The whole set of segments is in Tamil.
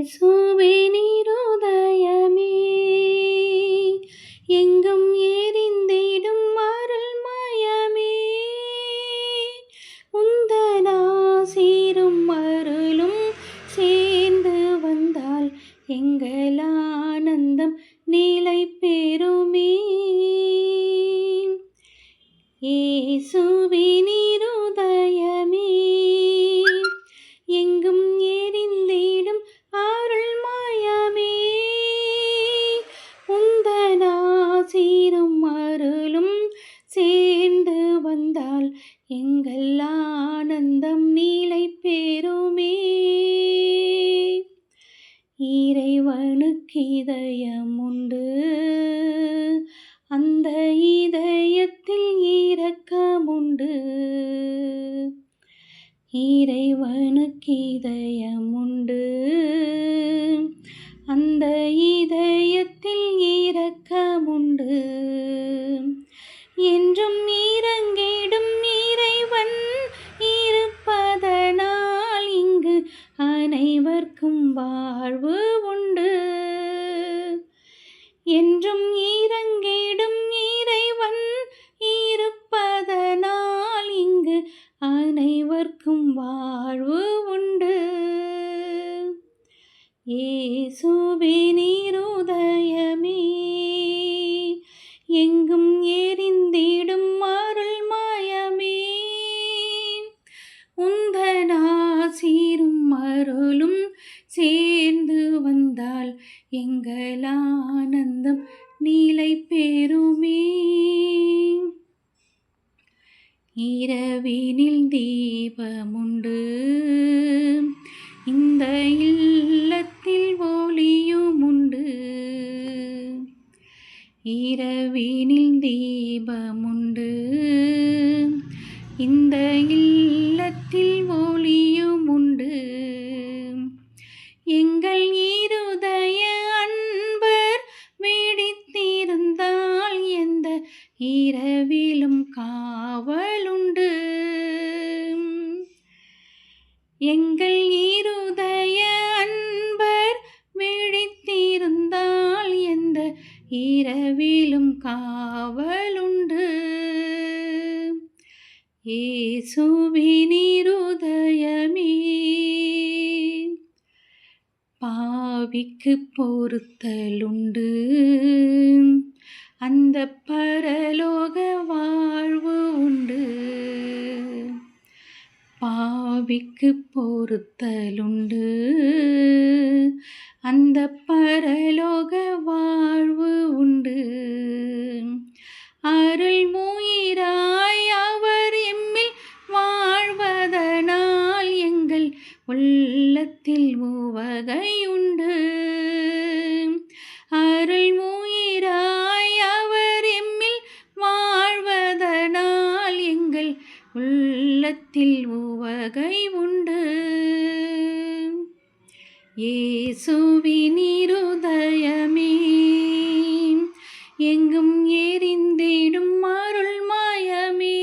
இயேசுவின் இருதயமே. எங்கும் எரிந்திடும் அருள்மயமே உந்தனாசீரும் அருளும் சேர்ந்து வந்தால் எங்கள் ஆனந்தம் நிலை பெறுமே. இயேசுவின் இருதயமே எங்கள் ஆனந்தம் நீலை பெறுமே இறைவனுக்கு இதயம் உண்டு. அந்த இதயத்தில் இரக்கமுண்டு. இறைவனுக்கு இதயம் உண்டு. அந்த இதயத்தில் என்றும் இறங்கிடும் இறைவன் இருப்பதனால் இங்கு அனைவர்க்கும் வாழ்வு உண்டு. இயேசுவின் இருதயமே எங்கும் நிலை பெறுமே. இரவினில் தீபமுண்டு. இந்த இல்லத்தில் ஒளியுமுண்டு. இரவினில் தீபமுண்டு. இந்த இல்லத்தில் ஒளியுமுண்டு. இரவிலும் காவலுண்டு. எங்கள் இருதய அன்பர் விழித்திருந்தால் எந்த இரவிலும் காவலுண்டு. ஏசுவினிருதயமே பாவிக்கு பொறுத்தலுண்டு அந்த பரலோக வாழ்வு உண்டு. பாவிக்கு பொறுத்தலுண்டு. அந்த பரலோக வாழ்வு உண்டு. அருள் மூயிராய் அவர் எம்மில் வாழ்வதனால் எங்கள் உள்ளத்தில் உவகையுண்டு உள்ளத்தில் உவகை உண்டு. ஏசுவினிருதயமே எங்கும் எரிந்திடும் அருள்மயமே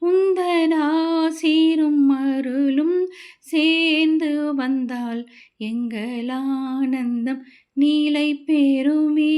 உந்தனாசீரும் அருளும் சேர்ந்து வந்தால் எங்கள் ஆனந்தம் நீலை பெருமே